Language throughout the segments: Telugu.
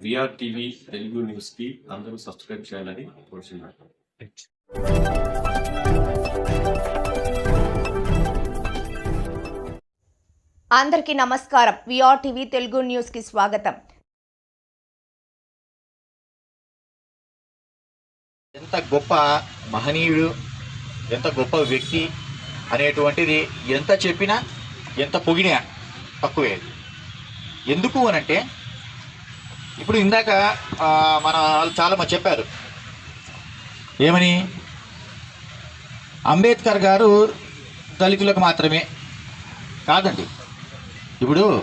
విఆర్ టీవీ తెలుగు న్యూస్కి అందరూ సబ్స్క్రైబ్ చేయాలని కోరుచున్నాను. అందరికీ నమస్కారం. విఆర్ టీవీ తెలుగు న్యూస్కి స్వాగతం. ఎంత గొప్ప మహనీయుడు ఎంత గొప్ప వ్యక్తి అనేటువంటిది ఎంత చెప్పినా ఎంత పొగినా తక్కువే. ఎందుకు అనంటే ఇప్పుడు ఇందాక మన వాళ్ళు చాలామంది చెప్పారు. ఏమని? అంబేద్కర్ గారు దళితులకు మాత్రమే కాదండి. ఇప్పుడు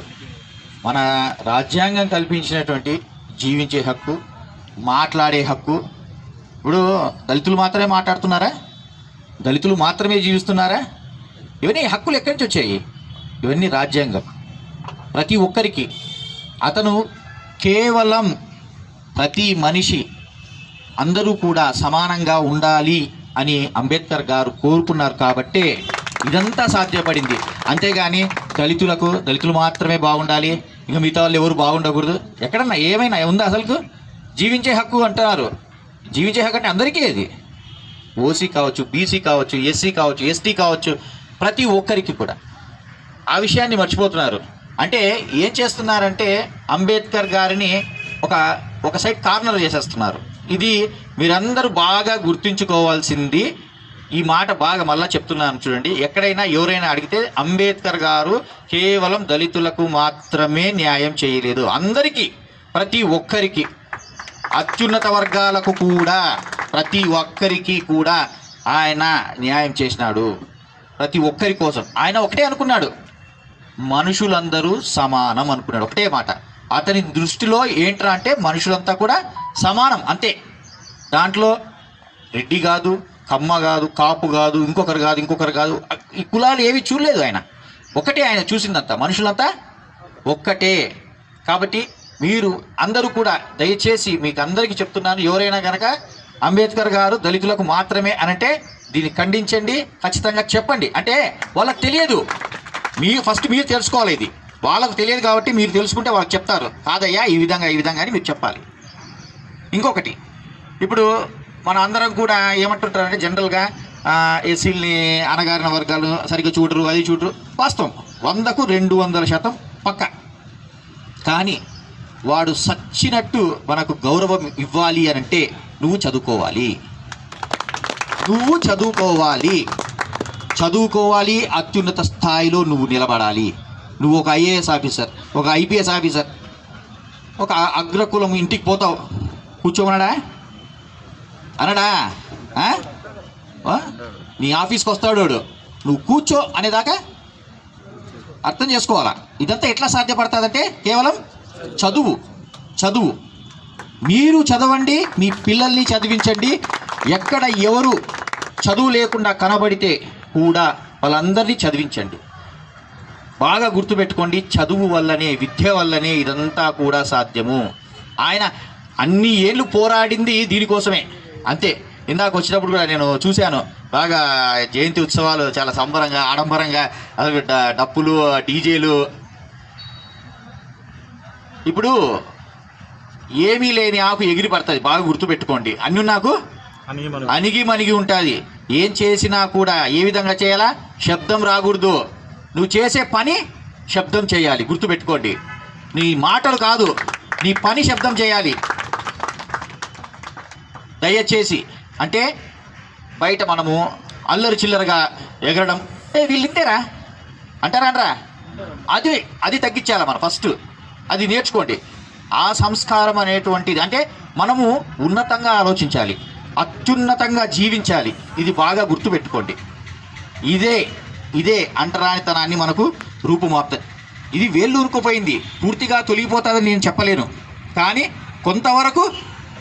మన రాజ్యాంగం కల్పించినటువంటి జీవించే హక్కు మాట్లాడే హక్కు ఇప్పుడు దళితులు మాత్రమే మాట్లాడుతున్నారా? దళితులు మాత్రమే జీవిస్తున్నారా? ఇవన్నీ హక్కులు ఎక్కడి నుంచి వచ్చాయి? ఇవన్నీ రాజ్యాంగం. ప్రతి ఒక్కరికి. అతను కేవలం ప్రతి మనిషి అందరూ కూడా సమానంగా ఉండాలి అని అంబేద్కర్ గారు కోరుకున్నారు కాబట్టే ఇదంతా సాధ్యపడింది. అంతేగాని దళితులకు దళితులు మాత్రమే బాగుండాలి. ఇంకా మిగతా వాళ్ళు ఎవరు బాగుండకూడదు. ఎక్కడన్నా ఏమైనా ఉందా అసలుకు? జీవించే హక్కు అంటున్నారు. జీవించే హక్కు అంటే అందరికీ అది. ఓసీ కావచ్చు బీసీ కావచ్చు ఎస్సీ కావచ్చు ఎస్టీ కావచ్చు ప్రతి ఒక్కరికి కూడా. ఆ విషయాన్ని మర్చిపోతున్నారు. అంటే ఏం చేస్తున్నారంటే అంబేద్కర్ గారిని ఒక ఒక సైడ్ కార్నర్ చేసేస్తున్నారు. ఇది మీరందరూ బాగా గుర్తుంచుకోవాల్సింది. ఈ మాట బాగా మళ్ళీ చెప్తున్నాను చూడండి. ఎక్కడైనా ఎవరైనా అడిగితే అంబేద్కర్ గారు కేవలం దళితులకు మాత్రమే న్యాయం చేయలేదు. అందరికీ ప్రతి ఒక్కరికి అత్యున్నత వర్గాలకు కూడా ప్రతి ఒక్కరికి కూడా ఆయన న్యాయం చేసినాడు. ప్రతి ఒక్కరి కోసం. ఆయన ఒకటే అనుకున్నాడు. మనుషులందరూ సమానం అనుకున్నాడు. ఒకటే మాట. అతని దృష్టిలో ఏంట్రా అంటే మనుషులంతా కూడా సమానం అంతే. దాంట్లో రెడ్డి కాదు కమ్మ కాదు కాపు కాదు ఇంకొకరు కాదు ఇంకొకరు కాదు. ఈ కులాలు ఏవి చూడలేదు ఆయన. ఒకటే ఆయన చూసిందంతా. మనుషులంతా ఒక్కటే. కాబట్టి మీరు అందరూ కూడా దయచేసి మీకు అందరికీ చెప్తున్నాను ఎవరైనా కనుక అంబేద్కర్ గారు దళితులకు మాత్రమే అనంటే దీన్ని ఖండించండి ఖచ్చితంగా చెప్పండి. అంటే వాళ్ళకి తెలియదు. మీరు ఫస్ట్ మీరు తెలుసుకోవాలి ఇది. వాళ్ళకు తెలియదు కాబట్టి మీరు తెలుసుకుంటే వాళ్ళకి చెప్తారు. కాదయ్యా ఈ విధంగా ఈ విధంగా అని మీరు చెప్పాలి. ఇంకొకటి ఇప్పుడు మన అందరం కూడా ఏమంటుంటారంటే జనరల్గా ఎస్సీల్ని అనగారిన వర్గాలు సరిగ్గా చూడరు అది చూడరు. వాస్తవం వందకు రెండు వందల శాతం పక్క. కానీ వాడు సచ్చినట్టు మనకు గౌరవం ఇవ్వాలి అని అంటే నువ్వు చదువుకోవాలి. నువ్వు చదువుకోవాలి. చదువుకోవాలి అత్యున్నత స్థాయిలో నువ్వు నిలబడాలి. నువ్వు ఒక ఐఏఎస్ ఆఫీసర్ ఒక ఐపీఎస్ ఆఫీసర్ ఒక అగ్రకులం ఇంటికి పోతావు. కూర్చోమన్నాడా అనడా? నీ ఆఫీస్కి వస్తాడు నువ్వు కూర్చో అనేదాకా అర్థం చేసుకోవాలా? ఇదంతా ఎట్లా సాధ్యపడుతుందంటే కేవలం చదువు చదువు. మీరు చదవండి మీ పిల్లల్ని చదివించండి. ఎక్కడ ఎవరు చదువు లేకుండా కనబడితే కూడా వాళ్ళందరినీ చదివించండి. బాగా గుర్తుపెట్టుకోండి చదువు వల్లనే విద్య వల్లనే ఇదంతా కూడా సాధ్యము. ఆయన అన్ని ఏళ్ళు పోరాడింది దీనికోసమే. అంతే. ఇందాక వచ్చినప్పుడు కూడా నేను చూశాను. బాగా జయంతి ఉత్సవాలు చాలా సంబరంగా ఆడంబరంగా అసలు డప్పులు డీజేలు. ఇప్పుడు ఏమీ లేని ఆకు ఎగిరి పడుతుంది బాగా గుర్తుపెట్టుకోండి. అన్ని నాకు అణిగి మణిగి ఉంటుంది. ఏం చేసినా కూడా ఏ విధంగా చేయాలా? శబ్దం రాకూడదు. నువ్వు చేసే పని శబ్దం చేయాలి. గుర్తుపెట్టుకోండి. నీ మాటలు కాదు. నీ పని శబ్దం చేయాలి. దయచేసి. అంటే బయట మనము అల్లరి చిల్లరగా ఎగరడం. ఏ వీళ్ళు ఇంతేరా అంటారా? అనరా అది అది తగ్గించాలి మనం ఫస్ట్? అది నేర్చుకోండి. ఆ సంస్కారం అనేటువంటిది. అంటే మనము ఉన్నతంగా ఆలోచించాలి. అత్యున్నతంగా జీవించాలి. ఇది బాగా గుర్తుపెట్టుకోండి. ఇదే ఇదే అంటరానితనాన్ని మనకు రూపుమాపుతుంది ఇది వేళ్ళూరుకుపోయింది పూర్తిగా తొలగిపోతుందని నేను చెప్పలేను. కానీ కొంతవరకు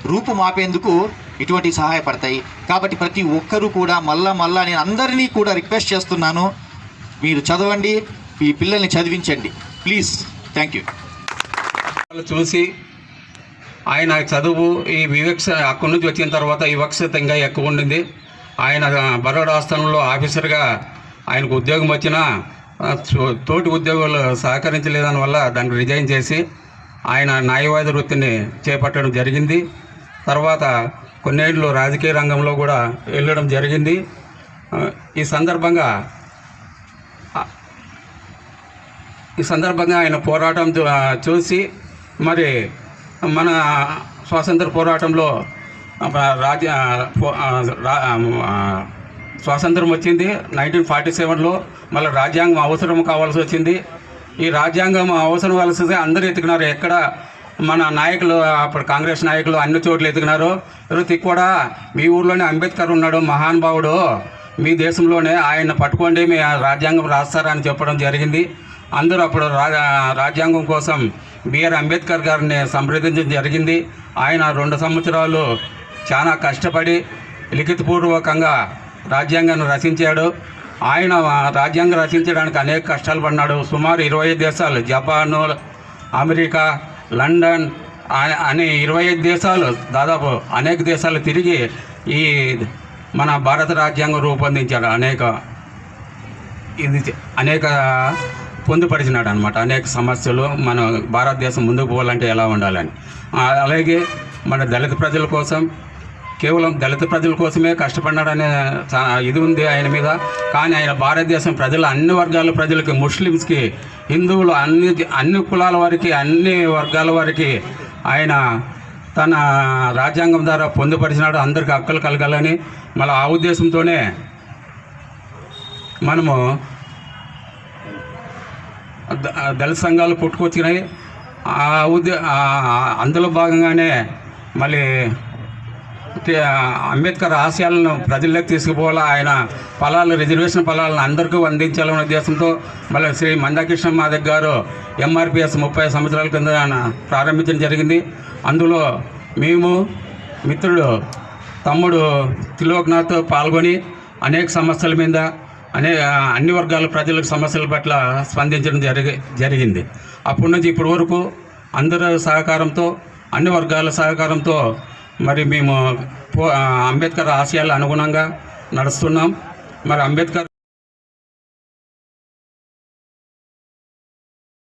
రూపు మాపేందుకు ఇటువంటి సహాయపడతాయి. కాబట్టి ప్రతి ఒక్కరూ కూడా మళ్ళా మళ్ళా నేను అందరినీ కూడా రిక్వెస్ట్ చేస్తున్నాను. మీరు చదవండి మీ పిల్లల్ని చదివించండి. ప్లీజ్. Thank you. వాళ్ళు చూసి ఆయన చదువు ఈ వివక్ష అక్కడి నుంచి వచ్చిన తర్వాత వివక్షత ఇంకా ఎక్కువ ఉండింది. ఆయన బరోడా ఆస్థానంలో ఆఫీసర్గా ఆయనకు ఉద్యోగం వచ్చినా తో- తోటి ఉద్యోగులు సహకరించలేదని వల్ల దాన్ని రిజైన్ చేసి ఆయన న్యాయవాద వృత్తిని చేపట్టడం జరిగింది. తర్వాత కొన్నేళ్ళు రాజకీయ రంగంలో కూడా వెళ్ళడం జరిగింది. ఈ సందర్భంగా ఈ సందర్భంగా ఆయన పోరాటం చూసి మరి మన స్వాతంత్ర పోరాటంలో రాజ్య పో- స్వాతంత్రం వచ్చింది నైన్టీన్ ఫార్టీ సెవెన్లో. మళ్ళీ రాజ్యాంగం అవసరం కావాల్సి వచ్చింది. ఈ రాజ్యాంగం అవసరం వలసి అందరూ ఎత్తుకున్నారు. ఎక్కడ మన నాయకులు అప్పుడు కాంగ్రెస్ నాయకులు అన్ని చోట్ల ఎత్తుకున్నారు. రుతిక్ కూడా మీ ఊర్లోనే అంబేద్కర్ ఉన్నాడు మహానుభావుడు మీ దేశంలోనే ఆయన పట్టుకోండి మీ రాజ్యాంగం రాస్తారని చెప్పడం జరిగింది. అందరూ అప్పుడు రాజ్యాంగం కోసం బిఆర్ అంబేద్కర్ గారిని సంప్రదించడం జరిగింది. ఆయన రెండు సంవత్సరాలు చాలా కష్టపడి లిఖితపూర్వకంగా రాజ్యాంగాన్ని రచించాడు. ఆయన రాజ్యాంగం రచించడానికి అనేక కష్టాలు పడినాడు సుమారు ఇరవై ఐదు దేశాలు జపాను అమెరికా లండన్ అనే ఇరవై ఐదు దేశాలు దాదాపు అనేక దేశాలు తిరిగి ఈ మన భారత రాజ్యాంగం రూపొందించాడు అనేక ఇది అనేక పొందుపరిచినాడు అనమాట అనేక సమస్యలు మన భారతదేశం ముందుకు పోవాలంటే ఎలా ఉండాలని. అలాగే మన దళిత ప్రజల కోసం కేవలం దళిత ప్రజల కోసమే కష్టపడినాడనే ఇది ఉంది ఆయన మీద. కానీ ఆయన భారతదేశం ప్రజలు అన్ని వర్గాల ప్రజలకి ముస్లిమ్స్కి హిందువులు అన్ని అన్ని కులాల వారికి అన్ని వర్గాల వారికి ఆయన తన రాజ్యాంగం ద్వారా పొందుపరిచినాడు. అందరికీ హక్కులు కలగాలని. మళ్ళీ ఆ ఉద్దేశంతోనే మనము దళిత సంఘాలు పుట్టుకొచ్చినాయి. ఆ ఉద్య అందులో భాగంగానే మళ్ళీ అంబేద్కర్ ఆశయాలను ప్రజల్లోకి తీసుకుపోవాలా ఆయన ఫలాలు రిజర్వేషన్ ఫలాలను అందరికీ అందించాలనే ఉద్దేశంతో మళ్ళీ శ్రీ మందాకృష్ణ మాధవ్ గారు ఎంఆర్పిఎస్ ముప్పై సంవత్సరాల కింద ఆయన ప్రారంభించడం జరిగింది. అందులో మేము మిత్రుడు తమ్ముడు త్రిలోక్నాథ్ పాల్గొని అనేక సమస్యల మీద అనే అన్ని వర్గాల ప్రజలకు సమస్యల పట్ల స్పందించడం జరిగి జరిగింది. అప్పటి నుంచి ఇప్పటి వరకు అందరి సహకారంతో అన్ని వర్గాల సహకారంతో మరి మేము పో- అంబేద్కర్ ఆశయాల అనుగుణంగా నడుస్తున్నాం. మరి అంబేద్కర్